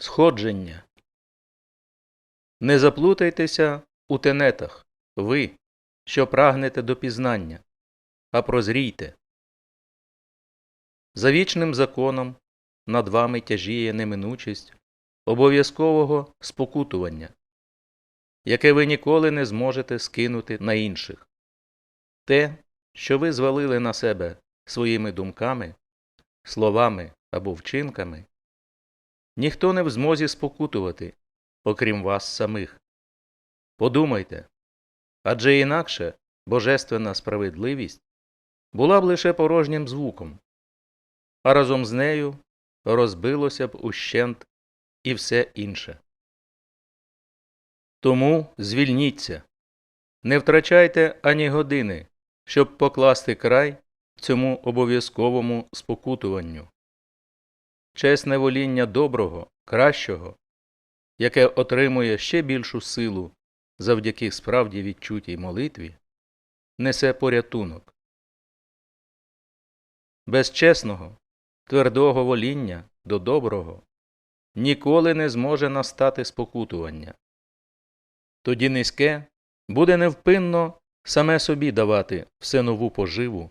Сходження. Не заплутайтеся у тенетах, ви, що прагнете до пізнання, а прозрійте. За вічним законом над вами тяжіє неминучість обов'язкового спокутування, яке ви ніколи не зможете скинути на інших. Те, що ви звалили на себе своїми думками, словами або вчинками, ніхто не в змозі спокутувати, окрім вас самих. Подумайте, адже інакше божественна справедливість була б лише порожнім звуком, а разом з нею розбилося б ущент і все інше. Тому звільніться, не втрачайте ані години, щоб покласти край цьому обов'язковому спокутуванню. Чесне воління доброго, кращого, яке отримує ще більшу силу завдяки справді відчутій молитві, несе порятунок. Без чесного, твердого воління до доброго ніколи не зможе настати спокутування. Тоді низьке буде невпинно саме собі давати все нову поживу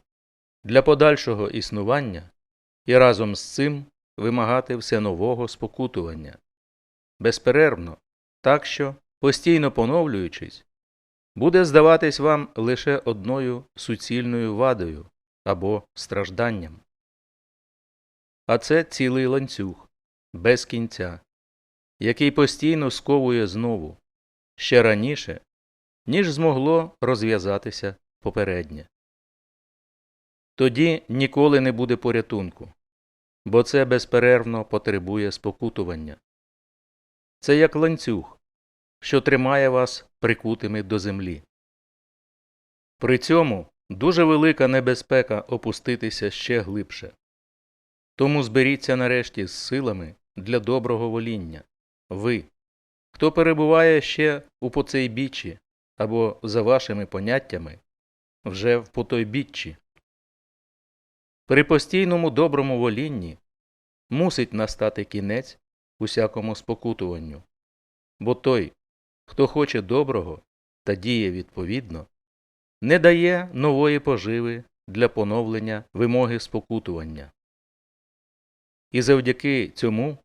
для подальшого існування і разом з цим вимагати все нового спокутування. Безперервно, так що, постійно поновлюючись, буде здаватись вам лише одною суцільною вадою або стражданням. А це цілий ланцюг, без кінця, який постійно сковує знову, ще раніше, ніж змогло розв'язатися попереднє. Тоді ніколи не буде порятунку, бо це безперервно потребує спокутування. Це як ланцюг, що тримає вас прикутими до землі. При цьому дуже велика небезпека опуститися ще глибше. Тому зберіться нарешті з силами для доброго воління. Ви, хто перебуває ще у поцейбіччі або за вашими поняттями, вже в потойбіччі. При постійному доброму волінні мусить настати кінець усякому спокутуванню, бо той, хто хоче доброго та діє відповідно, не дає нової поживи для поновлення вимоги спокутування. І завдяки цьому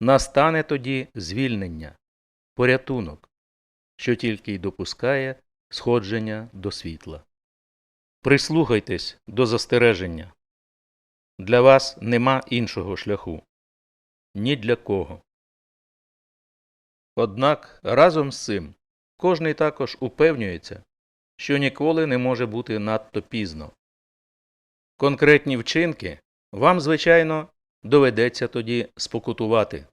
настане тоді звільнення, порятунок, що тільки й допускає сходження до світла. Прислухайтесь до застереження. Для вас нема іншого шляху. Ні для кого. Однак разом з цим кожний також упевнюється, що ніколи не може бути надто пізно. Конкретні вчинки вам, звичайно, доведеться тоді спокутувати,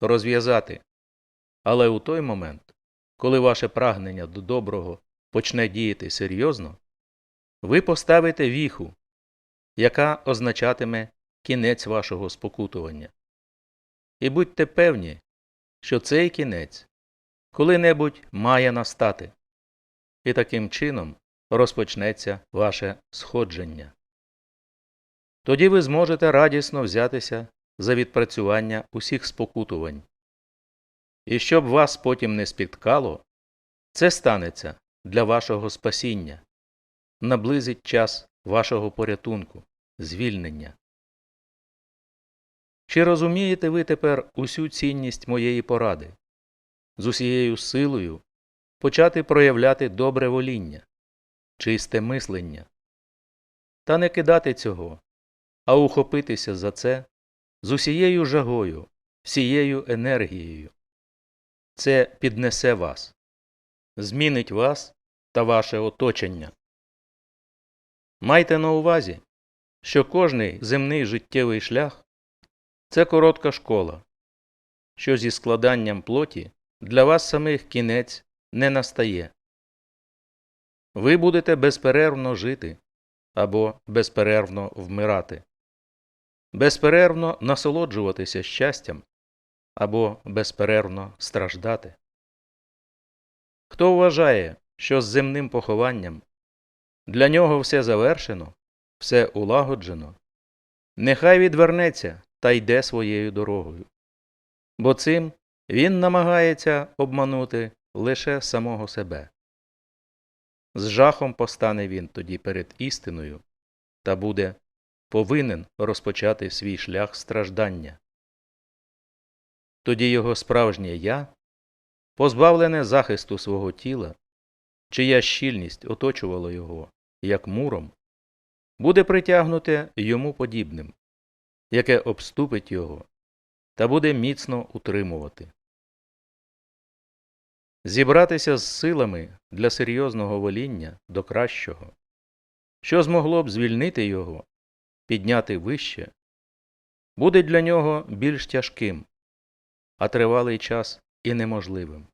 розв'язати. Але у той момент, коли ваше прагнення до доброго почне діяти серйозно, ви поставите віху, яка означатиме кінець вашого спокутування. І будьте певні, що цей кінець коли-небудь має настати, і таким чином розпочнеться ваше сходження. Тоді ви зможете радісно взятися за відпрацювання усіх спокутувань. І щоб вас потім не спіткало, це станеться для вашого спасіння, наблизить час вашого порятунку, звільнення. Чи розумієте ви тепер усю цінність моєї поради, з усією силою почати проявляти добре воління, чисте мислення, та не кидати цього, а ухопитися за це з усією жагою, всією енергією. Це піднесе вас, змінить вас та ваше оточення. Майте на увазі, що кожний земний життєвий шлях це коротка школа, що зі складанням плоті для вас самих кінець не настає. Ви будете безперервно жити або безперервно вмирати, безперервно насолоджуватися щастям або безперервно страждати. Хто вважає, що з земним похованням для нього все завершено, все улагоджено, нехай відвернеться та йде своєю дорогою. бо цим він намагається обманути лише самого себе. З жахом постане він тоді перед істиною та буде повинен розпочати свій шлях страждання. Тоді його справжнє я, позбавлене захисту свого тіла, чия щільність оточувала його, як муром, буде притягнуте йому подібним, яке обступить його та буде міцно утримувати. Зібратися з силами для серйозного воління до кращого, що змогло б звільнити його, підняти вище, буде для нього більш тяжким, а тривалий час і неможливим,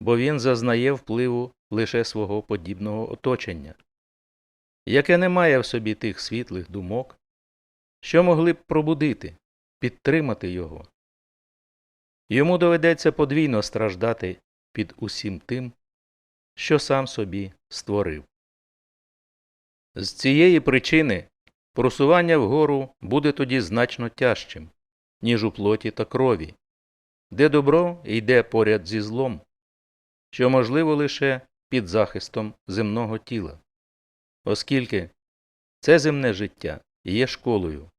бо він зазнає впливу лише свого подібного оточення, яке не має в собі тих світлих думок, що могли б пробудити, підтримати його. Йому доведеться подвійно страждати під усім тим, що сам собі створив. З цієї причини просування вгору буде тоді значно тяжчим, ніж у плоті та крові, де добро йде поряд зі злом, що можливо лише під захистом земного тіла, оскільки це земне життя є школою,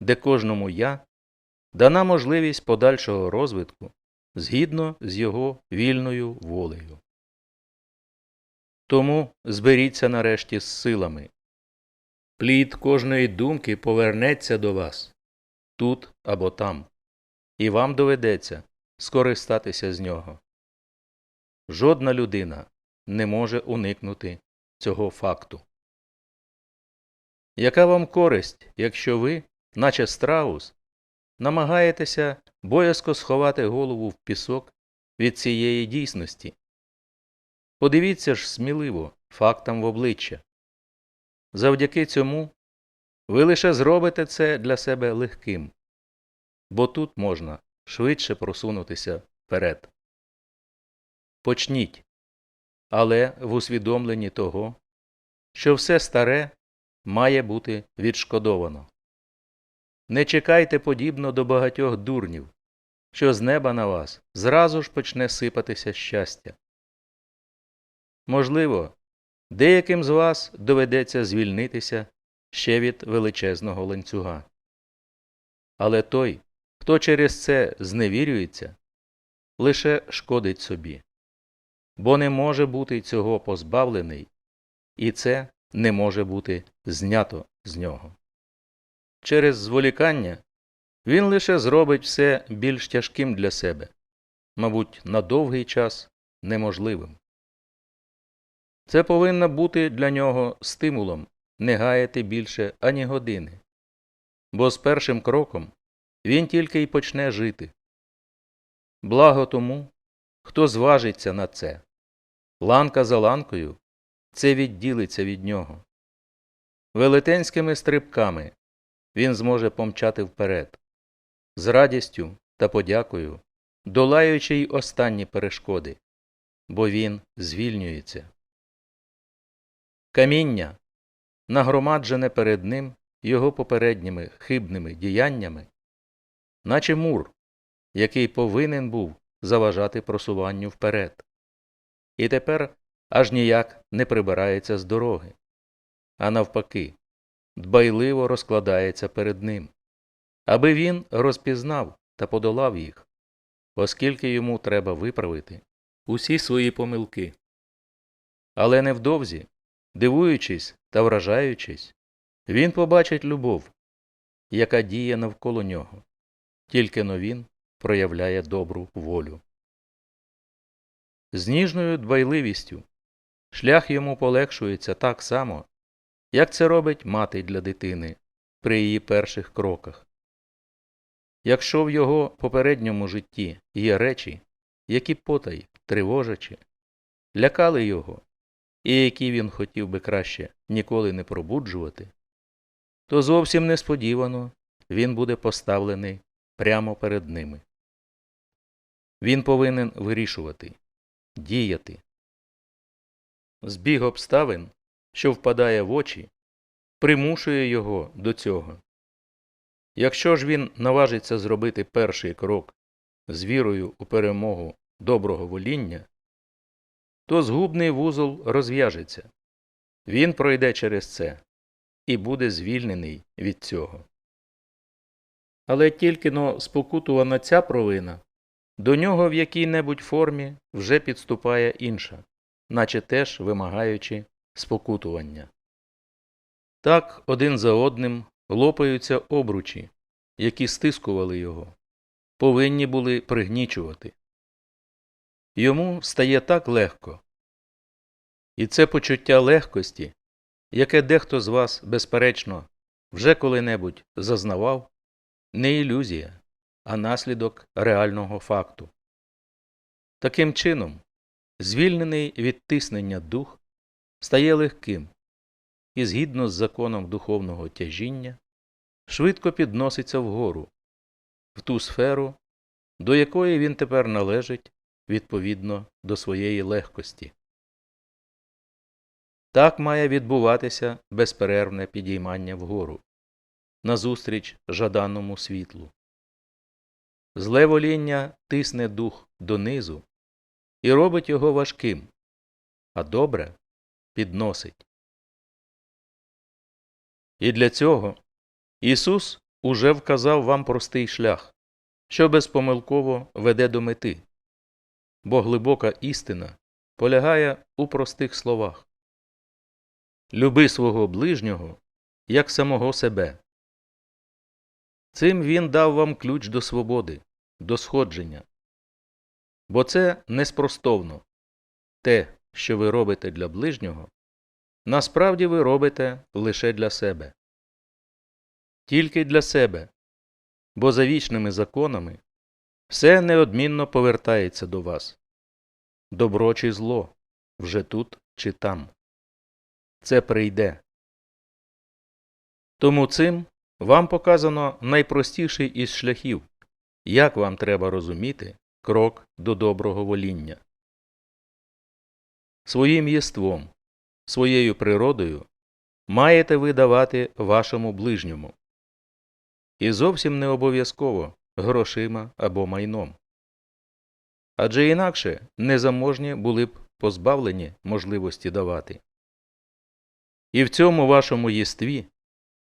де кожному я дана можливість подальшого розвитку згідно з його вільною волею. Тому зберіться нарешті з силами. Плід кожної думки повернеться до вас тут або там, і вам доведеться скористатися з нього. Жодна людина не може уникнути цього факту. Яка вам користь, якщо ви, наче страус, намагаєтеся боязко сховати голову в пісок від цієї дійсності? Подивіться ж сміливо фактам в обличчя. Завдяки цьому ви лише зробите це для себе легким, бо тут можна швидше просунутися вперед. Почніть, але в усвідомленні того, що все старе має бути відшкодовано. Не чекайте подібно до багатьох дурнів, що з неба на вас зразу ж почне сипатися щастя. Можливо, деяким з вас доведеться звільнитися ще від величезного ланцюга. Але той, хто через це зневірюється, лише шкодить собі, бо не може бути цього позбавлений, і це не може бути знято з нього. Через зволікання він лише зробить все більш тяжким для себе, мабуть, на довгий час неможливим. Це повинно бути для нього стимулом не гаяти більше ані години, бо з першим кроком він тільки й почне жити. Благо тому, хто зважиться на це. Ланка за ланкою це відділиться від нього. Велетенськими стрибками він зможе помчати вперед, з радістю та подякою, долаючи й останні перешкоди, бо він звільнюється. Каміння, нагромаджене перед ним його попередніми хибними діяннями, наче мур, який повинен був заважати просуванню вперед, і тепер аж ніяк не прибирається з дороги, а навпаки, дбайливо розкладається перед ним, аби він розпізнав та подолав їх, оскільки йому треба виправити усі свої помилки. Але невдовзі, дивуючись та вражаючись, він побачить любов, яка діє навколо нього, тільки но він проявляє добру волю. З ніжною дбайливістю шлях йому полегшується так само, як це робить мати для дитини при її перших кроках. Якщо в його попередньому житті є речі, які потай, тривожачи, лякали його, і які він хотів би краще ніколи не пробуджувати, то зовсім несподівано він буде поставлений прямо перед ними. Він повинен вирішувати, діяти. Збіг обставин, що впадає в очі, примушує його до цього. Якщо ж він наважиться зробити перший крок з вірою у перемогу доброго воління, то згубний вузол розв'яжеться. Він пройде через це і буде звільнений від цього. Але тільки но спокутувана ця провина, до нього в якій-небудь формі вже підступає інша, наче теж вимагаючи спокутування. Так один за одним лопаються обручі, які стискували його, повинні були пригнічувати. Йому стає так легко. І це почуття легкості, яке дехто з вас, безперечно, вже коли-небудь зазнавав, не ілюзія, а наслідок реального факту. Таким чином, звільнений від тиснення дух стає легким і, згідно з законом духовного тяжіння, швидко підноситься вгору, в ту сферу, до якої він тепер належить відповідно до своєї легкості. Так має відбуватися безперервне підіймання вгору, назустріч жаданому світлу. Зле воління тисне дух донизу і робить його важким, а добре підносить. І для цього Ісус уже вказав вам простий шлях, що безпомилково веде до мети, бо глибока істина полягає у простих словах Люби свого ближнього як самого себе. Цим він дав вам ключ до свободи, до сходження. Бо це неспростовно те, що ви робите для ближнього, насправді ви робите лише для себе. Тільки для себе, бо за вічними законами все неодмінно повертається до вас добро чи зло вже тут чи там. Це прийде. Тому цим вам показано найпростіший із шляхів, як вам треба розуміти крок до доброго воління. Своїм єством, своєю природою маєте ви давати вашому ближньому. І зовсім не обов'язково грошима або майном. Адже інакше незаможні були б позбавлені можливості давати. І в цьому вашому єстві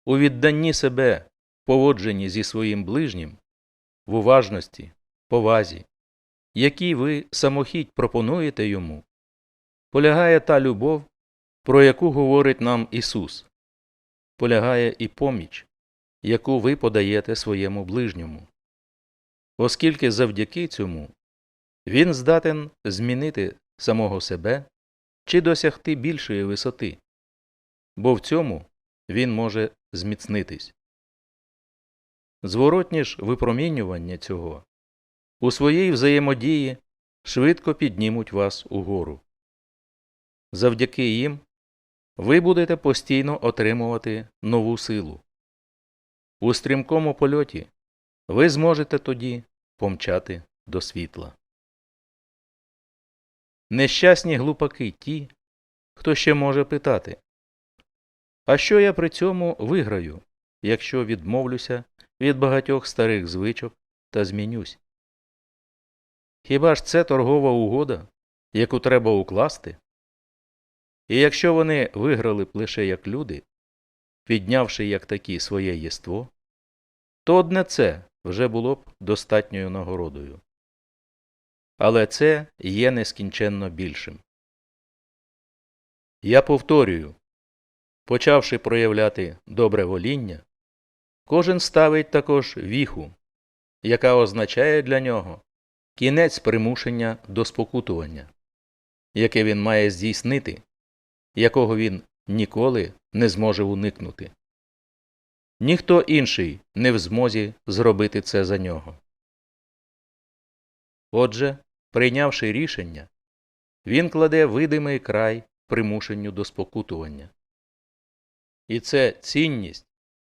у відданні себе, поводженні зі своїм ближнім, в уважності, повазі, які ви самохідь пропонуєте йому, полягає та любов, про яку говорить нам Ісус, полягає і поміч, яку ви подаєте своєму ближньому, оскільки завдяки цьому він здатен змінити самого себе чи досягти більшої висоти, бо в цьому він може зміцнитись. Зворотні ж випромінювання цього у своїй взаємодії швидко піднімуть вас угору. Завдяки їм ви будете постійно отримувати нову силу. У стрімкому польоті ви зможете тоді помчати до світла. Нещасні глупаки ті, хто ще може питати а що я при цьому виграю, якщо відмовлюся від багатьох старих звичок та змінюсь? Хіба ж це торгова угода, яку треба укласти? І якщо вони виграли б лише як люди, піднявши як такі своє єство, то одне це вже було б достатньою нагородою. Але це є нескінченно більшим. Я повторюю Почавши проявляти добре воління, кожен ставить також віху, яка означає для нього кінець примушення до спокутування, яке він має здійснити, якого він ніколи не зможе уникнути. Ніхто інший не в змозі зробити це за нього. Отже, прийнявши рішення, він кладе видимий край примушенню до спокутування. І це цінність,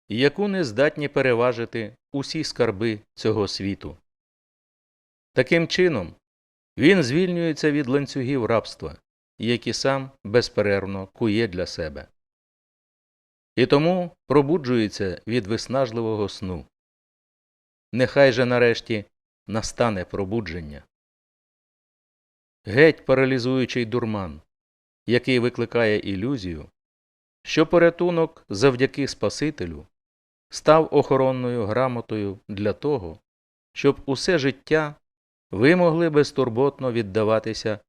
яку не здатні переважити усі скарби цього світу. Таким чином, він звільнюється від ланцюгів рабства, які сам безперервно кує для себе. І тому пробуджується від виснажливого сну. Нехай же нарешті настане пробудження. Геть паралізуючий дурман, який викликає ілюзію, що порятунок завдяки Спасителю став охоронною грамотою для того, щоб усе життя ви могли безтурботно віддаватися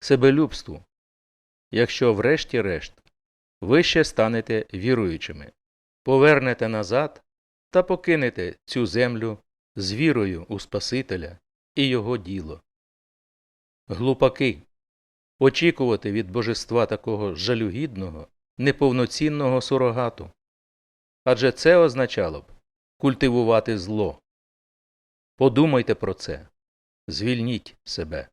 себелюбству, якщо врешті-решт ви ще станете віруючими, повернете назад та покинете цю землю з вірою у Спасителя і Його діло. Глупаки, очікувати від божества такого жалюгідного, неповноцінного сурогату. Адже це означало б культивувати зло. Подумайте про це, звільніть себе.